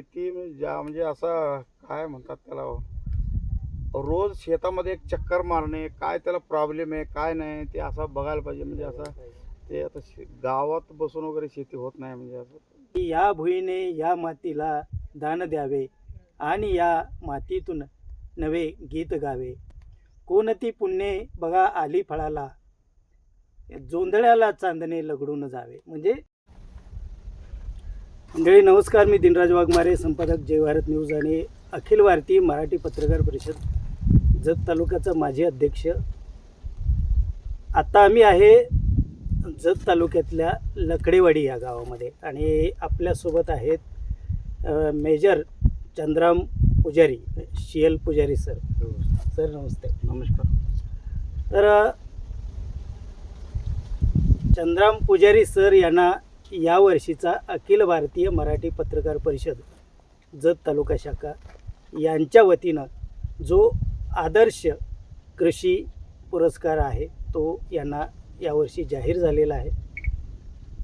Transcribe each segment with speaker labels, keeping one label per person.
Speaker 1: शेती ज्या म्हणजे असं काय म्हणतात त्याला? रोज शेतामध्ये एक चक्कर मारणे काय त्याला प्रॉब्लेम आहे काय नाही ते असं बघायला पाहिजे. म्हणजे असं ते आता शे- गावात बसून वगैरे शेती होत नाही म्हणजे असं.
Speaker 2: या भुईने या मातीला दान द्यावे आणि या मातीतून नवे गीत गावे. कोणती पुण्ये बघा आली फळाला. जोंधळ्याला चांदणे लगडून जावे. म्हणजे मंडळी नमस्कार. मी दिनराज वाघमारे संपादक जय भारत न्यूज आणि अखिल भारतीय मराठी पत्रकार परिषद जत तालुक्याचा माजी अध्यक्ष. आता आम्ही आहे जत तालुक्यातल्या लकडेवाडी या गावामध्ये आणि आपल्यासोबत आहेत मेजर चंद्राम पुजारी शी एल पुजारी सर. सर नमस्ते.
Speaker 1: नमस्कार.
Speaker 2: तर चंद्राम पुजारी सर यांना यावर्षीचा अखिल भारतीय मराठी पत्रकार परिषद जत तालुका शाखा यांच्या वतीनं जो आदर्श कृषी पुरस्कार आहे तो यांना यावर्षी जाहीर झालेला आहे.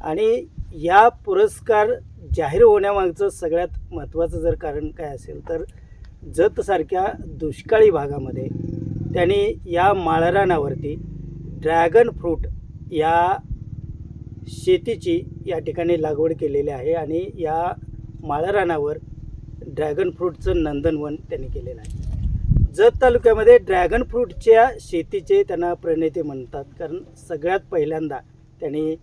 Speaker 2: आणि या पुरस्कार जाहीर होण्यामागचं सगळ्यात महत्त्वाचं जर कारण काय असेल तर जतसारख्या दुष्काळी भागामध्ये त्यांनी या माळरानावरती ड्रॅगन फ्रूट या शेतीची या ठिकाणी लागवड केलेली आहे आणि या माळरानावर ड्रॅगन फ्रूटचं नंदनवन त्यांनी केलेलं आहे. जत तालुक्यामध्ये ड्रॅगन फ्रूटच्या शेतीचे त्यांना प्रणेते म्हणतात. कारण सगळ्यात पहिल्यांदा त्यांनी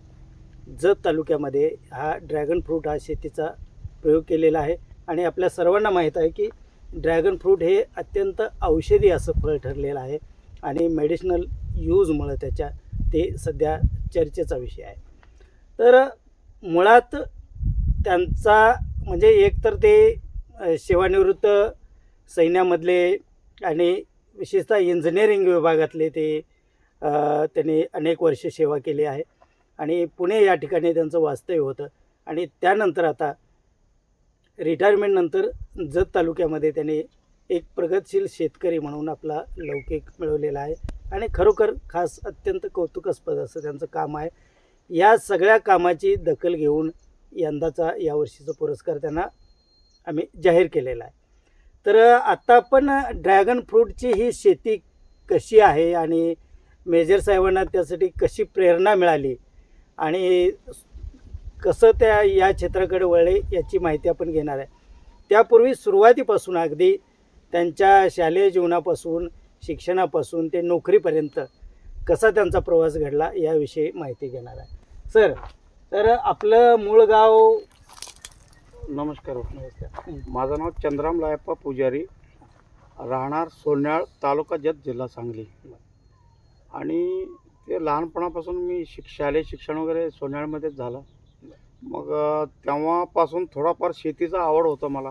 Speaker 2: जत तालुक्यामध्ये हा ड्रॅगन फ्रूट हा शेतीचा प्रयोग केलेला आहे. आणि आपल्या सर्वांना माहीत आहे की ड्रॅगन फ्रूट हे अत्यंत औषधी असं फळ ठरलेलं आहे. आणि मेडिसिनल यूजमुळं त्याच्या ते सध्या चर्चेचा विषय आहे. तर मुळात त्यांचा म्हणजे एकतर ते सेवानिवृत्त सैन्यामधले आणि विशेषतः इंजिनिअरिंग विभागातले ते त्यांनी अनेक वर्ष सेवा केली आहे. आणि पुणे या ठिकाणी त्यांचं वास्तव्य होतं. आणि त्यानंतर आता रिटायरमेंटनंतर जत तालुक्यामध्ये त्यांनी एक प्रगतशील शेतकरी म्हणून आपला लौकिक मिळवलेला आहे. आणि खरोखर खास अत्यंत कौतुकास्पद असं त्यांचं काम आहे. या सगळ्या कामाची दखल घेऊन यंदाचा यावर्षीचा पुरस्कार त्यांना आम्ही जाहीर केलेला आहे. तर आत्ता आपण ड्रॅगन फ्रूटची ही शेती कशी आहे आणि मेजर साहेबांना त्यासाठी कशी प्रेरणा मिळाली आणि कसं त्या या क्षेत्राकडे वळले याची माहिती आपण घेणार आहे. त्यापूर्वी सुरुवातीपासून अगदी त्यांच्या शालेय जीवनापासून शिक्षणापासून ते नोकरीपर्यंत कसा त्यांचा प्रवास घडला याविषयी माहिती घेणार आहे. सर तर आपलं मूळ गाव
Speaker 1: नमस्कार माझं नाव चंद्राम लायप्पा पुजारी राहणार सोन्याळ तालुका जत जिल्हा सांगली. आणि ते लहानपणापासून मी शिक शालेय शिक्षण वगैरे सोन्याळमध्येच झालं. मग तेव्हापासून थोडाफार शेतीचा आवड होतं मला.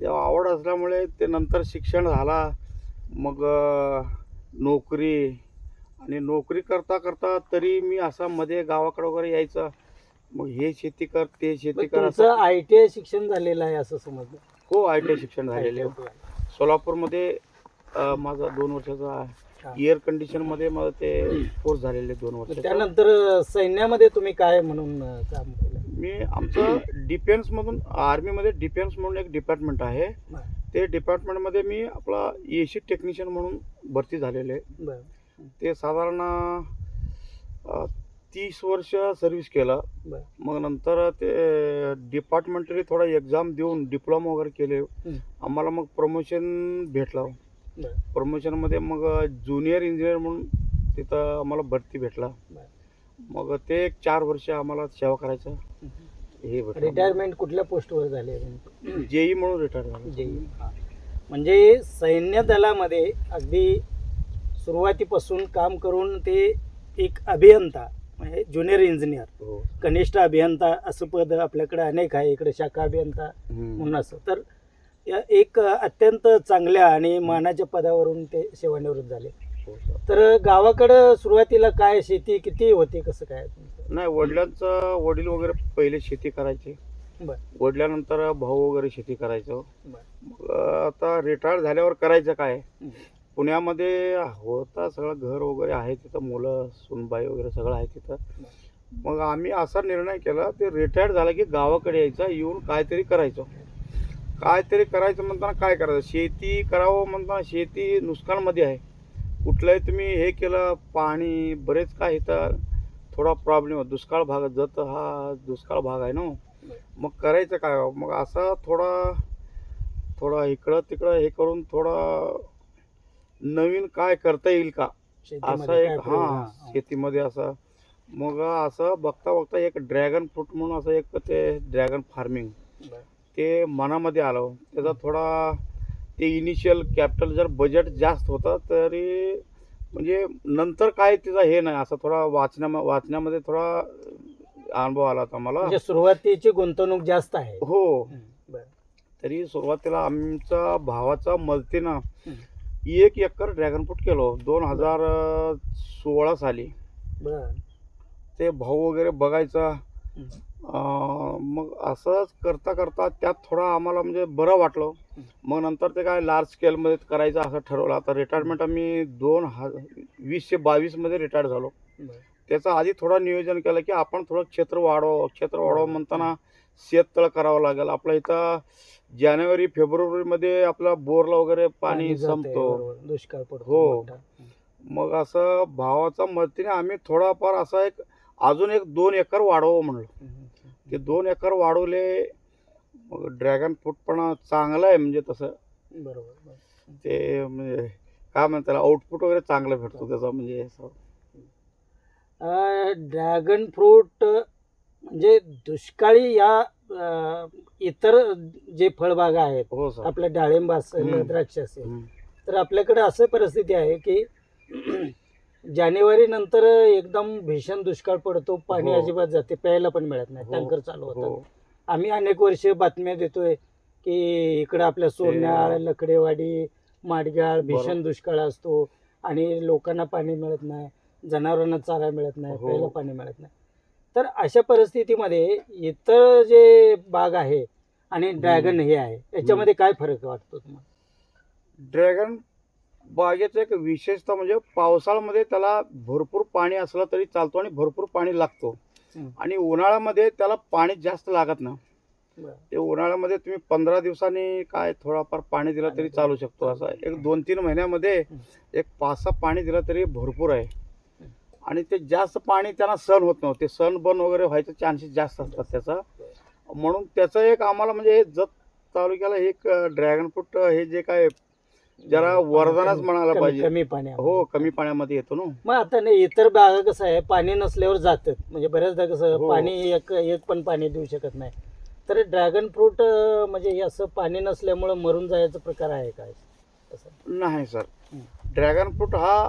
Speaker 1: तेव्हा आवड असल्यामुळे ते नंतर शिक्षण झाला. मग नोकरी आणि नोकरी करता करता तरी मी असा मध्ये गावाकडे वगैरे यायचं. मग हे शेती कर ते शेती कर
Speaker 2: तुमचं
Speaker 1: असं.
Speaker 2: आय टी आय शिक्षण झालेलं आहे असं समजलं.
Speaker 1: हो आय टी शिक्षण झालेले आहे. सोलापूरमध्ये अ, माझा दोन वर्षाचा. एअर कंडिशनमध्ये माझं ते कोर्स झालेले दोन वर्ष
Speaker 2: त्यानंतर सैन्यामध्ये तुम्ही काय म्हणून अं, काम केलं?
Speaker 1: मी आमचं डिफेन्समधून आर्मीमध्ये डिफेन्स म्हणून एक डिपार्टमेंट आहे.
Speaker 2: बरं.
Speaker 1: ते डिपार्टमेंटमध्ये मी आपला ए सी टेक्निशियन म्हणून भरती झालेले आहे.
Speaker 2: बरं.
Speaker 1: ते साधारण अ, तीस वर्ष सर्व्हिस केलं.
Speaker 2: बरं.
Speaker 1: मग नंतर ते डिपार्टमेंटरी थोडा एक्झाम देऊन डिप्लोमा वगैरे केले. आम्हाला मग प्रमोशन भेटलं.
Speaker 2: बरं.
Speaker 1: प्रमोशनमध्ये मग ज्युनियर इंजिनियर म्हणून तिथं आम्हाला भरती भेटला.
Speaker 2: बरं.
Speaker 1: मग ते एक चार वर्ष आम्हाला सेवा करायचं. हे भेटलं.
Speaker 2: रिटायरमेंट कुठल्या पोस्टवर झाले
Speaker 1: जेई म्हणून रिटायर झालं.
Speaker 2: जे म्हणजे सैन्य दलामध्ये अगदी सुरुवातीपासून काम करून ते एक अभियंता म्हणजे ज्युनियर इंजिनियर
Speaker 1: हो.
Speaker 2: कनिष्ठ अभियंता असं पद आपल्याकडे अनेक आहे. इकडे शाखा अभियंता. म्हणून असं. तर या एक अत्यंत चांगल्या आणि मानाच्या पदावरून ते सेवानिवृत्त झाले.
Speaker 1: हो, सर.
Speaker 2: तर गावाकडं सुरुवातीला काय शेती किती होती? कसं काय?
Speaker 1: नाही वडिलांचं वडील वगैरे पहिले शेती करायचे.
Speaker 2: बरं.
Speaker 1: वडिलांनंतर भाऊ वगैरे शेती करायचं. आता रिटायर झाल्यावर करायचं काय?
Speaker 2: हं.
Speaker 1: पुण्यामध्ये होता सगळं घर वगैरे आहे तिथं मुलं सुनबाई वगैरे सगळं आहे तिथं. मग आम्ही असा निर्णय केला ते रिटायर्ड झाला की गावाकडे यायचा येऊन काहीतरी करायचं. काहीतरी करायचं म्हणताना काय करायचं? शेती करावं म्हणताना शेती नुकसानमध्ये आहे. कुठलंही तुम्ही हे केलं पाणी बरेच काय इथं थोडा प्रॉब्लेम आहे. दुष्काळ भाग जत हा दुष्काळ भाग आहे ना हो. मग करायचं काय? मग असा थोडा थोडा इकडं तिकडं हे करून थोडा नवीन काय करता येईल का असं एक? हा. शेतीमध्ये असं मग असं बघता बघता एक ड्रॅगन फ्रूट म्हणून असं एक ते ड्रॅगन फार्मिंग. ते मनामध्ये आलं त्याचा थोडा ते इनिशियल कॅपिटल जर बजेट जास्त होतं तरी म्हणजे नंतर काय तिचा हे नाही असं थोडा वाचण्या वाचण्यामध्ये थोडा अनुभव आला होता मला
Speaker 2: म्हणजे सुरुवातीची गुंतवणूक जास्त आहे
Speaker 1: हो. तरी सुरुवातीला आमचा भावाचा मदतीनं
Speaker 2: हं.
Speaker 1: एक एकर ड्रॅगन फ्रूट केलो दोन हजार सोळा साली
Speaker 2: बरं.
Speaker 1: ते भाऊ वगैरे बघायचा. अं, मग असंच करता करता त्यात थोडा आम्हाला म्हणजे बरं वाटलं. मग नंतर ते काय लार्ज स्केलमध्ये करायचं असं ठरवलं आता रिटायरमेंट आम्ही दोन ह वीसशे बावीसमध्ये रिटायर झालो
Speaker 2: बरं.
Speaker 1: त्याचं आधी थोडं नियोजन केलं की आपण थोडं क्षेत्र वाढवावं क्षेत्र वाढवावं म्हणताना शेततळ करावं लागेल आपल्या इथं जानेवारी फेब्रुवारीमध्ये आपला बोरला वगैरे पाणी
Speaker 2: जातंय,
Speaker 1: संपतो
Speaker 2: बरोबर. दुष्काळ पडतो
Speaker 1: हो.
Speaker 2: मोठा.
Speaker 1: मग असं भावाच्या मदतीने आम्ही थोडाफार असा एक अजून एक दोन एकर वाढवावं म्हणलं. ते दोन एकर वाढवले मग ड्रॅगन फ्रूट पण चांगलं आहे म्हणजे तसं
Speaker 2: बरोबर बरोबर.
Speaker 1: ते म्हणजे काय म्हणतात त्याला आउटपुट वगैरे चांगलं भेटतो त्याचा म्हणजे असं.
Speaker 2: ड्रॅगन फ्रूट म्हणजे दुष्काळी या इतर जे फळबागा आहेत
Speaker 1: हो सर
Speaker 2: आपल्या डाळिंब असेल. द्राक्ष असेल
Speaker 1: हम्म.
Speaker 2: तर आपल्याकडे असं परिस्थिती आहे की जानेवारी नंतर एकदम भीषण दुष्काळ पडतो पाणी
Speaker 1: हो.
Speaker 2: अजिबात जाते प्यायला पण मिळत नाही
Speaker 1: हो.
Speaker 2: टँकर चालू
Speaker 1: हो
Speaker 2: होतात आम्ही अनेक वर्ष बातम्या देतोय की इकडं आपल्या सोन्याळ लकडेवाडी माडगाळ भीषण
Speaker 1: बरोबर.
Speaker 2: दुष्काळ असतो आणि लोकांना पाणी मिळत नाही जनावरांना चारा मिळत नाही
Speaker 1: हो.
Speaker 2: प्यायला पाणी मिळत नाही तर अशा परिस्थितीमध्ये इतर जे बाग आहे आणि ड्रॅगन हे आहे याच्यामध्ये काय फरक वाटतो तुम्हाला?
Speaker 1: ड्रॅगन बागेचं एक विशेषता म्हणजे पावसाळ्यामध्ये त्याला भरपूर पाणी असलं तरी चालतो आणि भरपूर पाणी लागतो. आणि उन्हाळ्यामध्ये त्याला पाणी जास्त लागत ना. ते उन्हाळ्यामध्ये तुम्ही पंधरा दिवसांनी काय थोडाफार पाणी दिलं तरी चालू शकतो असं. एक दोन तीन महिन्यामध्ये एक पाच सहा पाणी दिलं तरी भरपूर आहे. आणि ते जास्त पाणी त्यांना सण होत नव्हतं. सण बन वगैरे व्हायचे चान्सेस जास्त असतात त्याचा. म्हणून त्याचं एक आम्हाला म्हणजे हे जत तालुक्याला एक ड्रॅगन फ्रूट हे जे काय जरा वरदानच म्हणायला पाहिजे.
Speaker 2: कमी पाणी
Speaker 1: हो कमी पाण्यामध्ये येतो ना.
Speaker 2: मग आता नाही इतर बागा कसं आहे पाणी नसल्यावर जातात. म्हणजे बऱ्याचदा कसं
Speaker 1: हो.
Speaker 2: पाणी एक एक पण पाणी देऊ शकत नाही. तर ड्रॅगन फ्रूट म्हणजे हे असं पाणी नसल्यामुळं मरून जायचा प्रकार आहे काय?
Speaker 1: नाही सर. ड्रॅगन फ्रूट हा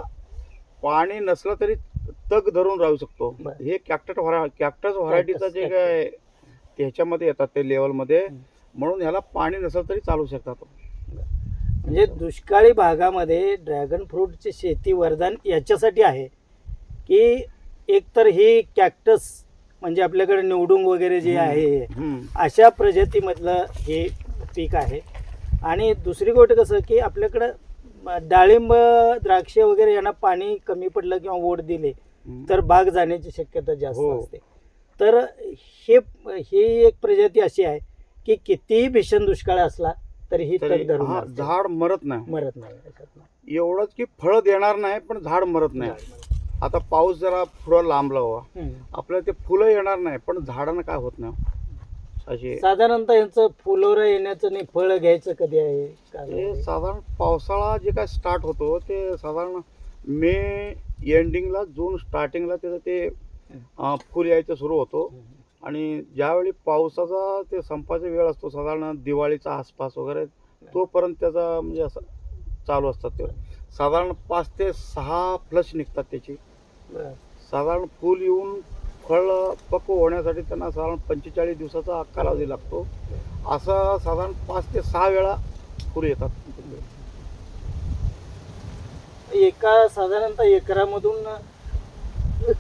Speaker 1: पाणी नसलं तरी तग धरून राहू शकतो
Speaker 2: बरं.
Speaker 1: हे कॅक्टस व्हरा कॅक्टस व्हरायटीचं जे
Speaker 2: cactus.
Speaker 1: काय ह्याच्यामध्ये येतात ते लेवलमध्ये. म्हणून ह्याला पाणी नसेल तरी चालू शकतात
Speaker 2: म्हणजे दुष्काळी भागामध्ये ड्रॅगन फ्रूटची शेती वरदान याच्यासाठी आहे की एकतर ही कॅक्टस म्हणजे आपल्याकडे निवडुंग वगैरे जे. आहे. अशा प्रजातीमधलं हे पीक आहे आणि दुसरी गोष्ट कसं की आपल्याकडं डाळिंब द्राक्ष वगैरे यांना पाणी कमी पडलं किंवा ओढ दिले. तर बाग जाण्याची शक्यता जास्त
Speaker 1: हो.
Speaker 2: असते तर हे ही एक प्रजाती अशी आहे की कितीही भीषण दुष्काळ असला तरी ही.
Speaker 1: झाड मरत नाही
Speaker 2: मरत नाही.
Speaker 1: एवढंच की फळ देणार नाही पण झाड मरत नाही आता पाऊस जरा लांबला हवा
Speaker 2: हम्म.
Speaker 1: आपल्याला ते फुलं येणार नाही पण झाडांना काय होत नाही असे
Speaker 2: साधारणतः यांचं फुलोरं येण्याचं आणि फळ घ्यायचं कधी आहे
Speaker 1: ते? साधारण पावसाळा जे काय स्टार्ट होतो ते साधारण मे एंडिंगला जून स्टार्टिंगला त्याचं ते अं, फुल यायचं सुरू होतो. आणि ज्यावेळी पावसाचा ते संपायचा वेळ असतो साधारण दिवाळीचा आसपास वगैरे तोपर्यंत त्याचा म्हणजे असं चालू असतात ते साधारण पाच ते सहा फ्लश निघतात त्याची
Speaker 2: बरं.
Speaker 1: साधारण फूल येऊन फळ पक्व होण्यासाठी त्यांना साधारण पंचेचाळीस दिवसाचा कालावधी लागतो. असं साधारण पाच ते सहा वेळा फुल येतात.
Speaker 2: एका साधारणतः एकरामधून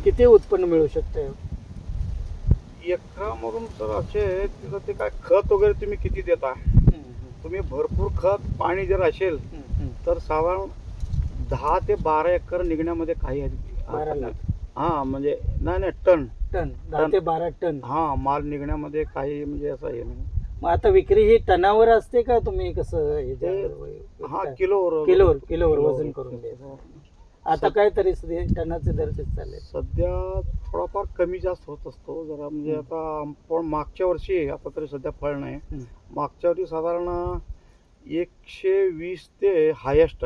Speaker 2: किती उत्पन्न मिळू शकते?
Speaker 1: एकरामधून तर असे तिथं ते काय खत वगैरे तुम्ही किती देता? तुम्ही भरपूर खत पाणी जर असेल तर साधारण दहा ते बारा एकर निघण्यामध्ये काही. हा म्हणजे नाही नाही टन.
Speaker 2: टन दहा ते बारा टन.
Speaker 1: हा माल निघण्यामध्ये काही म्हणजे असं हे नाही.
Speaker 2: मग आता विक्री ही टनावर असते का तुम्ही कसं हे
Speaker 1: हा किलोवर
Speaker 2: किलोवर किलोवर वजन करून द्यायचं आता काय तरी सध्या टनाचे दर चालले.
Speaker 1: सध्या थोडाफार कमी जास्त होत असतो. जरा म्हणजे
Speaker 2: हं.
Speaker 1: आता आपण मागच्या वर्षी आता तरी सध्या फळ नाही.
Speaker 2: हं.
Speaker 1: मागच्या वर्षी साधारण एकशे वीस ते हायेस्ट.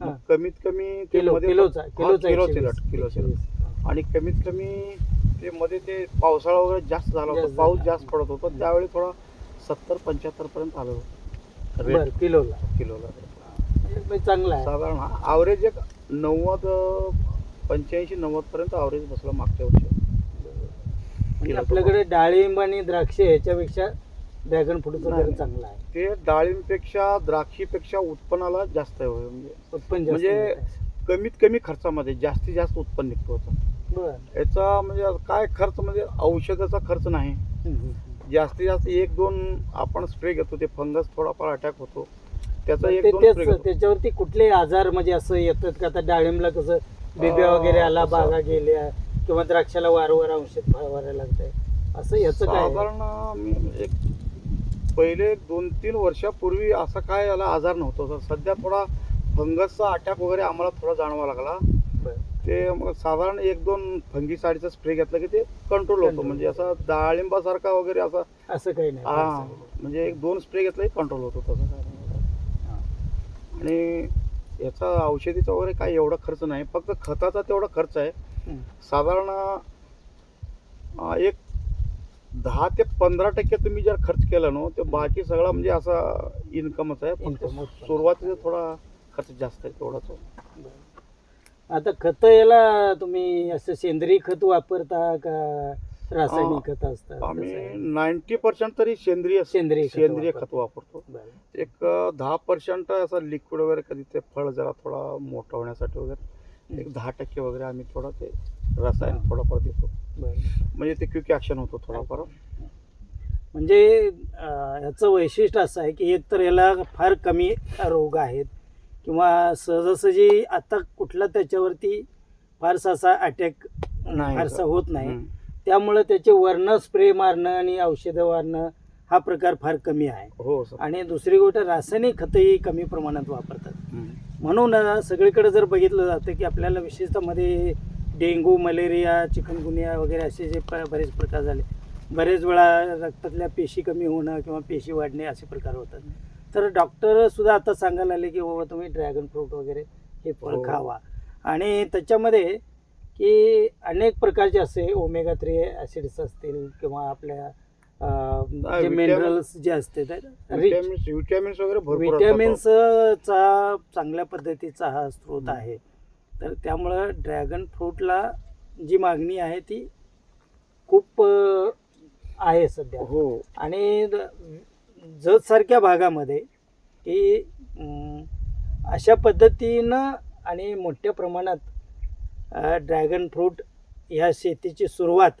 Speaker 2: हा.
Speaker 1: कमीत कमी ते
Speaker 2: किलो
Speaker 1: मध्ये-
Speaker 2: किलोचा
Speaker 1: हा,
Speaker 2: किलोचा
Speaker 1: किलो
Speaker 2: एकशे वीस.
Speaker 1: किलो. आणि कमीत कमी ते मध्ये ते पावसाळा वगैरे जास्त झाला होता
Speaker 2: जास्त
Speaker 1: पाऊस
Speaker 2: झाला.
Speaker 1: जास्त पडत होता
Speaker 2: हं.
Speaker 1: त्यावेळी थोडा सत्तर पंच्याहत्तर पर्यंत आलो
Speaker 2: बरं
Speaker 1: रेट
Speaker 2: किलोला
Speaker 1: किलोला
Speaker 2: म्हणजे चांगला आहे
Speaker 1: साधारण ॲव्हरेज एक नव्वद पंच्याऐंशी नव्वद पर्यंत ॲव्हरेज बसला मागच्या वर्षी
Speaker 2: म्हणजे आपल्याकडे डाळिंब आणि द्राक्ष ह्याच्यापेक्षा ड्रॅगन फ्रूटचा दर
Speaker 1: नाही.
Speaker 2: चांगला आहे
Speaker 1: ते डाळिंबपेक्षा द्राक्षीपेक्षा उत्पन्नाला जास्त आहे. म्हणजे
Speaker 2: उत्पन्न जास्त
Speaker 1: म्हणजे
Speaker 2: मिळत.
Speaker 1: कमीत कमी खर्चामध्ये जास्तीत जास्त उत्पन्न निघतो होतं याचा म्हणजे काय खर्च म्हणजे औषधाचा खर्च नाही. जास्तीत जास्त एक दोन आपण स्प्रे घेतो ते फंगस थोडाफार अटॅक होतो. त्याचा एक
Speaker 2: त्याच्यावरती कुठले आजार म्हणजे असं येतात का? आता डाळिंबला कसं बिब्या वगैरे आला बागा गेल्या किंवा द्राक्षाला वारंवार औषध फवारायला लागतंय. असं याचं काय?
Speaker 1: साधारण मी एक पहिले दोन तीन वर्षापूर्वी असा काय याला आजार नव्हता. सध्या थोडा फंगसचा अटॅक वगैरे आम्हाला थोडा जाणवा लागला. ते मग साधारण एक दोन फंगीसाडीचा स्प्रे घेतला की ते कंट्रोल होतो. म्हणजे असा डाळिंबासारखा वगैरे असा
Speaker 2: असं काही नाही
Speaker 1: हा. म्हणजे एक दोन स्प्रे घेतला की कंट्रोल होतो तसं काय नाही.
Speaker 2: हा.
Speaker 1: आणि याचा औषधीचा वगैरे काय एवढा खर्च नाही फक्त खताचा तेवढा खर्च आहे. साधारण एक दहा ते पंधरा टक्के तुम्ही जर खर्च केला ना तर बाकी सगळा म्हणजे असा इन्कमच आहे
Speaker 2: उत्पन्न.
Speaker 1: सुरुवातीला थोडा खर्च जास्त आहे तेवढाच
Speaker 2: आता खत याला तुम्ही असं सेंद्रिय खत वापरता का रासायनिक खत असतात
Speaker 1: आम्ही? नाईन्टी पर्सेंट तरी सेंद्रिय
Speaker 2: सेंद्रिय खत
Speaker 1: सेंद्रिय. खत वापरतो
Speaker 2: बरं.
Speaker 1: एक दहा पर्सेंट असं लिक्विड वगैरे कधी ते फळ जरा थोडा मोठा होण्यासाठी वगैरे एक दहा टक्के वगैरे आम्ही थोडा ते रसायन. थोडाफार देतो
Speaker 2: बरं.
Speaker 1: म्हणजे ते क्विक ॲक्शन होतो थोडाफार
Speaker 2: म्हणजे अं, याचं वैशिष्ट्य असं आहे की एक तर याला फार कमी रोग आहेत किंवा सहजासहजी आता कुठला त्याच्यावरती फारसा असा अटॅक
Speaker 1: नाही
Speaker 2: फारसा होत. नाही. त्यामुळं त्याचे वर्ण स्प्रे मारणं आणि औषधं मारणं हा प्रकार फार कमी आहे.
Speaker 1: हो
Speaker 2: आणि दुसरी गोष्ट रासायनिक खतही कमी प्रमाणात वापरतात. म्हणून सगळीकडे जर बघितलं जातं की आपल्याला विशेषतः मध्ये डेंग्यू मलेरिया चिकनगुनिया वगैरे असे जे बरेच प्रकार झाले. बरेच वेळा रक्तातल्या पेशी कमी होणं किंवा पेशी वाढणे असे प्रकार होतात. तर डॉक्टर सुद्धा आता सांगायला आले की बाबा तुम्ही ड्रॅगन फ्रूट वगैरे हे फळ
Speaker 1: हो.
Speaker 2: खावा आणि त्याच्यामध्ये की अनेक प्रकारचे असे ओमेगा थ्री ॲसिड्स असतील किंवा आपल्या जे मिनरल्स जे असतात रिच
Speaker 1: विटॅमिन्स वगैरे.
Speaker 2: विटॅमिन्सचा चांगल्या पद्धतीचा हा स्रोत. आहे तर त्यामुळं ड्रॅगन फ्रूटला जी मागणी आहे ती खूप आहे सध्या
Speaker 1: हो
Speaker 2: आणि जतसारख्या भागामध्ये की अशा पद्धतीनं आणि मोठ्या प्रमाणात ड्रॅगन फ्रूट ह्या शेतीची सुरुवात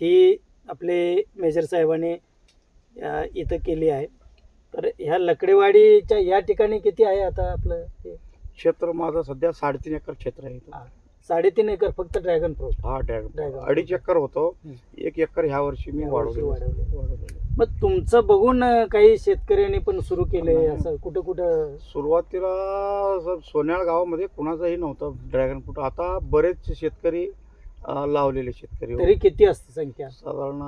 Speaker 2: ही आपले मेजर साहेबांनी इथं केली आहे तर ह्या लकडेवाडीच्या या ठिकाणी किती आहे आता आपलं हे?
Speaker 1: क्षेत्र माझं सध्या साडेतीन एकर क्षेत्र आहे.
Speaker 2: साडेतीन एकर फक्त ड्रॅगन फ्रूट
Speaker 1: हा ड्रॅगन
Speaker 2: ड्रॅगन.
Speaker 1: अडीच एकर होतो. एक एकर ह्या वर्षी मी वाढवले
Speaker 2: वाढवले. मग तुमचं बघून काही शेतकऱ्यांनी पण सुरू केले
Speaker 1: नाही.
Speaker 2: असं कुठं कुठं?
Speaker 1: सुरुवातीला सोन्याळ गावामध्ये कुणाचंही नव्हतं. ड्रॅगन फ्रूट आता बरेच शेतकरी अं, लावलेले शेतकरी
Speaker 2: तरी किती असते संख्या?
Speaker 1: साधारण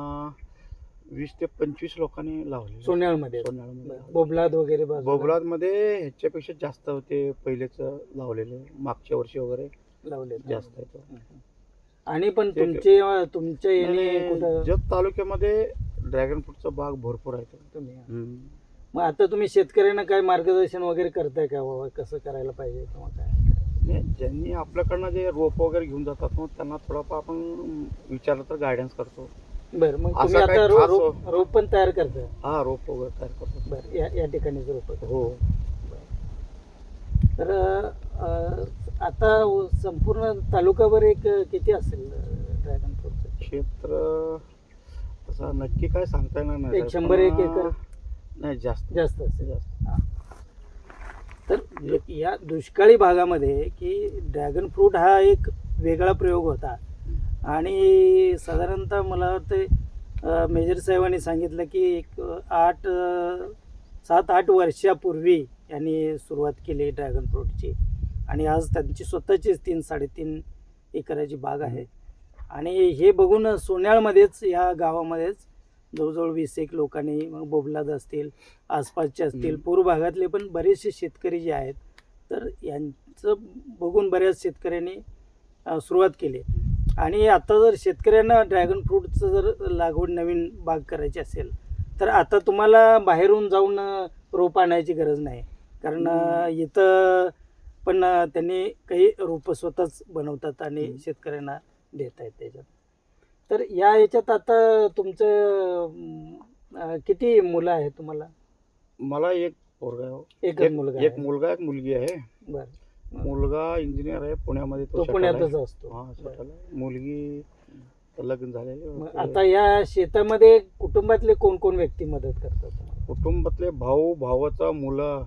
Speaker 1: वीस ते पंचवीस लोकांनी लावले
Speaker 2: सोन्याळमध्ये.
Speaker 1: सोन्याळमध्ये
Speaker 2: बोबलाद वगैरे बाजूला?
Speaker 1: बोबलादमध्ये ह्याच्यापेक्षा जास्त होते पहिलेच लावलेले. मागच्या वर्षी वगैरे
Speaker 2: लावले
Speaker 1: जास्त आहे तो.
Speaker 2: आणि पण तुमचे तुमच्या कुठं?
Speaker 1: जत तालुक्यामध्ये ड्रॅगन फ्रूटचा बाग भरपूर आहे
Speaker 2: तुम्ही. मग आता तुम्ही शेतकऱ्यांना काय मार्गदर्शन वगैरे करताय का बाबा? कसं करायला पाहिजे किंवा काय?
Speaker 1: ज्यांनी आपल्याकडनं जे रोप वगैरे घेऊन जातात मग त्यांना थोडाफार आपण विचारलं तर गायडन्स करतो.
Speaker 2: बरं मग तुम्ही आता रोप रोप पण तयार करताय?
Speaker 1: हा रोप वगैरे तयार करतो.
Speaker 2: बरं या या ठिकाणीच रोप
Speaker 1: हो.
Speaker 2: तर आता संपूर्ण तालुकाभर एक किती असेल ड्रॅगन फ्रूटचं?
Speaker 1: क्षेत्र तसं नक्की काय सांगता येणार नाही.
Speaker 2: एक
Speaker 1: साहेब.
Speaker 2: शंभर एक एकर?
Speaker 1: नाही जास्त.
Speaker 2: जास्त असेल.
Speaker 1: जास्त.
Speaker 2: हा. तर या दुष्काळी भागामध्ये की ड्रॅगन फ्रूट हा एक वेगळा प्रयोग होता. आणि साधारणतः मला वाटतं अ, मेजर साहेबांनी सांगितलं की एक आठ अ, सात आठ वर्षापूर्वी यांनी सुरुवात केली ड्रॅगन फ्रूटची. आणि आज त्यांची स्वतःचीच तीन साडेतीन एकराची बाग आहे. आणि हे बघून सोन्याळमध्येच या गावामध्येच जवळजवळ वीस एक लोकांनी मग बोबलाद असतील आसपासचे असतील. पूर्व भागातले पण बरेचसे शेतकरी जे आहेत तर यांचं बघून बऱ्याच शेतकऱ्यांनी सुरुवात केली आणि आता जर शेतकऱ्यांना ड्रॅगन फ्रूटचं जर लागवड नवीन बाग करायची असेल तर आता तुम्हाला बाहेरून जाऊन रोप आणायची गरज नाही कारण इथं पण त्यांनी काही रोपं स्वतःच बनवतात आणि. शेतकऱ्यांना देत आहेत त्याच्यात तर या याच्यात आता तुमचं अ, किती मुलं आहेत तुम्हाला
Speaker 1: मला एक पोरगा आहे.
Speaker 2: एकच
Speaker 1: एक
Speaker 2: मुलगा
Speaker 1: एक
Speaker 2: आहे.
Speaker 1: मुलगा एक मुलगी आहे
Speaker 2: बरं
Speaker 1: मुलगा इंजिनियर आहे पुण्यामध्ये
Speaker 2: तो
Speaker 1: settle
Speaker 2: पुण्यातच
Speaker 1: आहे.
Speaker 2: असतो
Speaker 1: हा आहे. मुलगी लग्न झालेले
Speaker 2: आता या शेतामध्ये कुटुंबातले कोण कोण व्यक्ती मदत करतात तुम्हाला
Speaker 1: कुटुंबातले भाऊ भावाचा मुलं.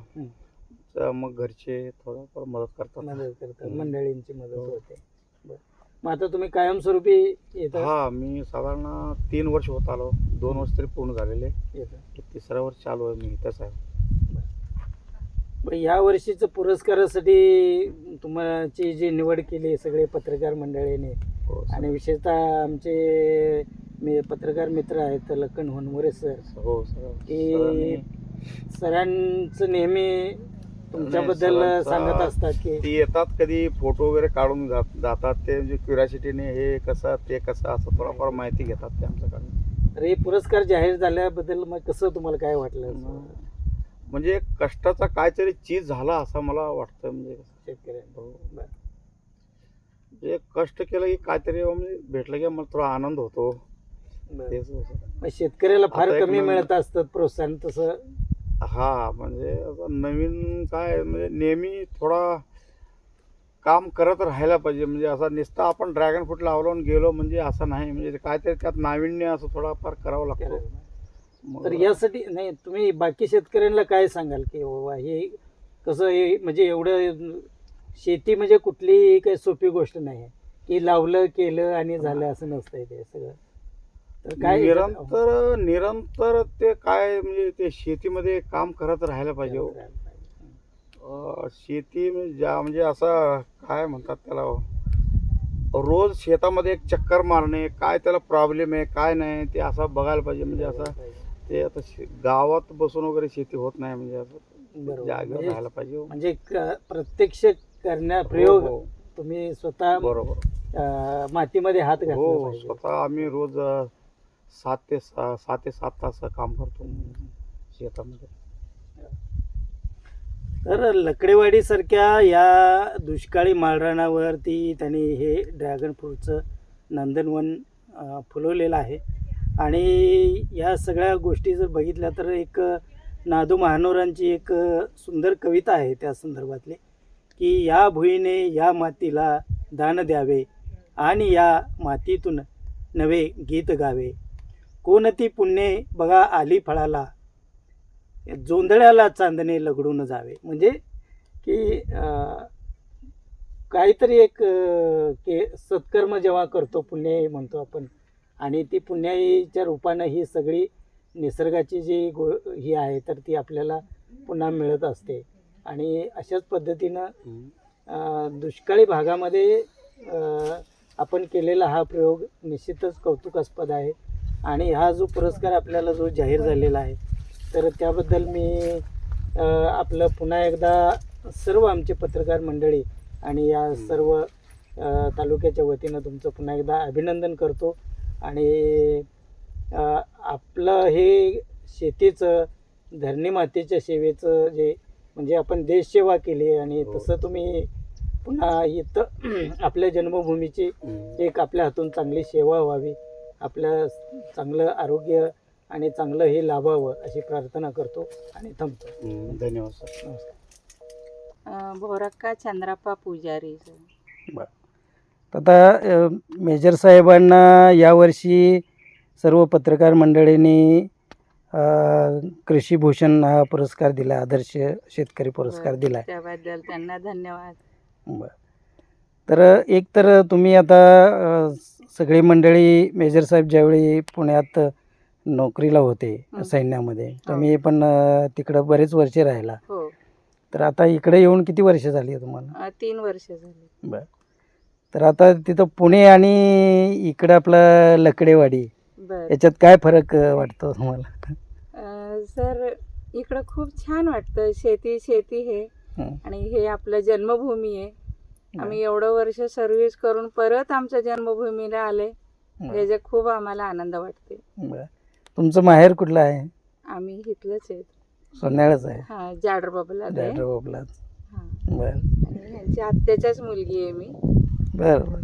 Speaker 1: च- मग घरचे थोडंफार मदत करतात
Speaker 2: मदत करतात
Speaker 1: हम्म.
Speaker 2: मंडळींची मदत
Speaker 1: हो.
Speaker 2: होते बरं. मग आता तुम्ही कायमस्वरूपी येतात
Speaker 1: हा मी साधारण तीन वर्ष होत आलो. दोन वर्ष तरी पूर्ण झालेले. तिसऱ्या वर्ष चालू आहे मी इथंच आहे.
Speaker 2: बरं, या वर्षीचं पुरस्कारासाठी तुमची जी निवड केली सगळे पत्रकार मंडळीने
Speaker 1: हो, सर.
Speaker 2: आणि विशेषतः आमचे मी पत्रकार मित्र आहेत लखन होनमोरे सर.
Speaker 1: हो सर.
Speaker 2: की
Speaker 1: सरांनी-
Speaker 2: सरांचं नेहमी तुमच्याबद्दल
Speaker 1: नाही, सरांचा-
Speaker 2: सांगत असतात की
Speaker 1: ती येतात कधी फोटो वगैरे काढून जात- जातात ते म्हणजे क्युरियासिटीने हे कसं ते कसं असं थोडंफार माहिती घेतात ते आमच्याकडनं
Speaker 2: तर हे पुरस्कार जाहीर झाल्याबद्दल मग कसं तुम्हाला काय वाटलं
Speaker 1: म्हणजे कष्टाचा काहीतरी चीज झाला असं मला वाटतं म्हणजे
Speaker 2: शेतकऱ्यांना
Speaker 1: हो.
Speaker 2: बरं.
Speaker 1: जे कष्ट केलं की काहीतरी म्हणजे भेटलं की मला थोडा आनंद होतो
Speaker 2: बरं.
Speaker 1: तेच होतं.
Speaker 2: मग शेतकऱ्याला फार
Speaker 1: आता एक
Speaker 2: कमी
Speaker 1: नवीन-
Speaker 2: मिळत असतं प्रोत्साहन तसं
Speaker 1: हा म्हणजे आता नवीन काय म्हणजे नेहमी थोडा काम करत राहायला पाहिजे. म्हणजे असा नुसतं आपण ड्रॅगन फ्रूट लावलो आणि गेलो म्हणजे असं नाही. म्हणजे ते काहीतरी त्यात नाविन्य असं थोडाफार करावं लागतो.
Speaker 2: तर यासाठी नाही तुम्ही बाकी शेतकऱ्यांना काय सांगाल की बाबा हे कसं हे म्हणजे एवढं शेती म्हणजे कुठली काही सोपी गोष्ट नाही. आहे की लावलं केलं आणि झालं असं नसतंय ते सगळं. तर काय
Speaker 1: निरंतर निरंतर ते काय म्हणजे ते शेतीमध्ये काम करत राहायला पाहिजे हो. अं, शेती म्हणजे ज्या म्हणजे असं काय म्हणतात त्याला हो. रोज शेतामध्ये एक चक्कर मारणे काय त्याला प्रॉब्लेम आहे काय नाही ते असं बघायला पाहिजे म्हणजे असं ते आता शे- गावात बसून वगैरे शेती होत नाही म्हणजे असं
Speaker 2: बरोबर.
Speaker 1: जागेवर
Speaker 2: म्हणजे-
Speaker 1: राहायला पाहिजे हो.
Speaker 2: म्हणजे क- प्रत्यक्ष करण्या प्रयोग
Speaker 1: हो, हो.
Speaker 2: तुम्ही स्वतः
Speaker 1: बरोबर
Speaker 2: अं, मातीमध्ये हात घातला
Speaker 1: हो
Speaker 2: पाहिजे
Speaker 1: स्वतः आम्ही रोज अं, सात ते सहा सात ते सात तास काम करतो शेतामध्ये.
Speaker 2: तर लकडेवाडीसारख्या या दुष्काळी माळरानावरती त्यांनी हे ड्रॅगन फ्रूटचं नंदनवन फुलवलेलं आहे. आणि या सगळ्या गोष्टी जर बघितल्या तर एक नादू महानोरांची एक सुंदर कविता आहे त्या संदर्भातली की या भुईने या मातीला दान द्यावे आणि या मातीतून नवे गीत गावे. कोणती पुण्ये बघा आली फळाला. जोंधळ्याला चांदणे लगडून जावे. म्हणजे की काहीतरी एक के सत्कर्म जेव्हा करतो पुण्य म्हणतो आपण आणि ती पुण्याईच्या रूपानं ही सगळी निसर्गाची जी गो ही आहे तर ती आपल्याला पुन्हा मिळत असते. आणि अशाच पद्धतीनं दुष्काळी भागामध्ये आपण केलेला हा प्रयोग निश्चितच कौतुकास्पद आहे. आणि हा जो पुरस्कार आपल्याला जो जाहीर झालेला आहे तर त्याबद्दल मी आपलं पुन्हा एकदा सर्व आमचे पत्रकार मंडळी आणि या सर्व तालुक्याच्या वतीनं तुमचं पुन्हा एकदा अभिनंदन करतो. आणि आपलं हे शेतीचं धरणी मातेच्या सेवेचं जे म्हणजे आपण देशसेवा केली आणि
Speaker 1: हो.
Speaker 2: तसं तुम्ही पुन्हा इथं आपल्या जन्मभूमीची एक आपल्या हातून चांगली सेवा व्हावी. आपलं चांगलं आरोग्य आणि चांगलं हे लाभावं अशी प्रार्थना करतो आणि थांबतो.
Speaker 1: धन्यवाद सर.
Speaker 2: नमस्कार.
Speaker 3: अं, बोरक्का चंद्राप्पा पुजारी
Speaker 2: आता अ, मेजर साहेबांना यावर्षी सर्व पत्रकार मंडळींनी अ, कृषीभूषण हा पुरस्कार दिला आदर्श शेतकरी पुरस्कार
Speaker 3: बरं.
Speaker 2: दिला
Speaker 3: त्याबद्दल त्यांना धन्यवाद.
Speaker 2: बरं. तर एक तर तुम्ही आता सगळी मंडळी मेजर साहेब ज्यावेळी पुण्यात नोकरीला होते
Speaker 3: हं.
Speaker 2: सैन्यामध्ये तुम्ही पण अं, तिकडं बरेच वर्षे राहिला.
Speaker 3: हो.
Speaker 2: तर आता इकडे येऊन किती वर्ष झाली तुम्हाला?
Speaker 3: अ, तीन वर्ष झाली.
Speaker 2: बर. तर आता तिथं पुणे आणि इकडं आपलं लकडेवाडी
Speaker 3: बर.
Speaker 2: याच्यात काय फरक अं, वाटतो तुम्हाला?
Speaker 3: अ, सर इकडं खूप छान वाटतं. शेती शेती हे.
Speaker 2: हं.
Speaker 3: आणि हे आपलं जन्मभूमी आहे. आम्ही एवढं वर्ष सर्व्हिस करून परत आमच्या जन्मभूमीला आले. याचा खूप आम्हाला आनंद वाटते.
Speaker 2: तुमचं माहेर कुठलं आहे?
Speaker 3: आम्ही इथलंच आहे.
Speaker 2: सोन्याळच आहे.
Speaker 3: हा जाडर बाबला
Speaker 2: डॅडर बाबला
Speaker 3: हा.
Speaker 2: बरं.
Speaker 3: आत्याच्याच मुलगी आहे मी.
Speaker 2: बरं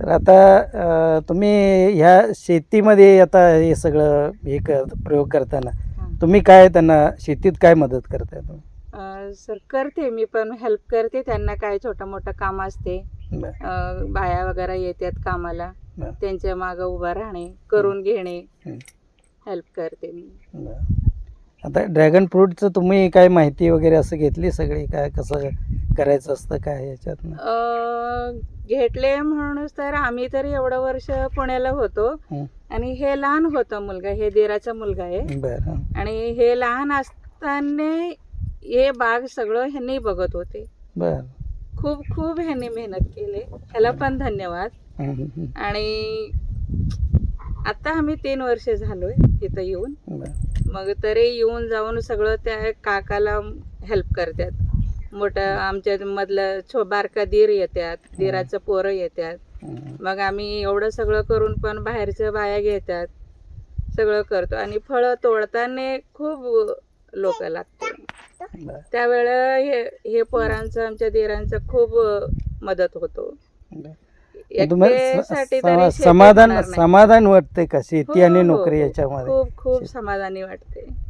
Speaker 2: तर आता तुम्ही ह्या शेतीमध्ये आता हे सगळं हे कर प्रयोग करताना. तुम्ही काय त्यांना शेतीत काय मदत करताय तुम्ही?
Speaker 3: सर करते मी पण हेल्प करते त्यांना काय छोटं मोठं काम असते.
Speaker 2: बरं.
Speaker 3: अ, बाया वगैरे येतात कामाला.
Speaker 2: बरं.
Speaker 3: त्यांच्या मागं उभं राहणे करून घेणे.
Speaker 2: हं.
Speaker 3: हेल्प करते मी.
Speaker 2: बरं. आता ड्रॅगन फ्रूटचं तुम्ही काय माहिती वगैरे असं घेतली सगळी? काय कसं करायचं असतं काय याच्यात
Speaker 3: अ, घेतले म्हणून तर आम्ही तर एवढं वर्ष पुण्याला होतो.
Speaker 2: हं.
Speaker 3: आणि हे लहान होतं मुलगा हे दिराचा मुलगा आहे.
Speaker 2: बरं.
Speaker 3: आणि हे लहान असताना हे बाग सगळं ह्यांनी बघत होते.
Speaker 2: बरं.
Speaker 3: खूप खूप ह्यांनी मेहनत केली. ह्याला पण धन्यवाद. आणि आता आम्ही तीन वर्ष झालोय इथं येऊन. मग तरी येऊन जाऊन सगळं त्या काकाला हेल्प करतात. मोठं आमच्या मधलं छो बारका दीर येतात. दिराचं पोरं येतात. मग आम्ही एवढं सगळं करून पण बाहेरच्या बाया घेतात. सगळं करतो. आणि फळं तोडताना खूप लोक लागते त्यावेळेला हे हे पोरांचं आमच्या दिरांचं खूप मदत होतो.
Speaker 2: समाधान. समाधान वाटते का? शेती
Speaker 3: हो,
Speaker 2: आणि
Speaker 3: हो,
Speaker 2: नोकरी
Speaker 3: हो.
Speaker 2: याच्यामध्ये.
Speaker 3: खूप खूप समाधानी वाटते.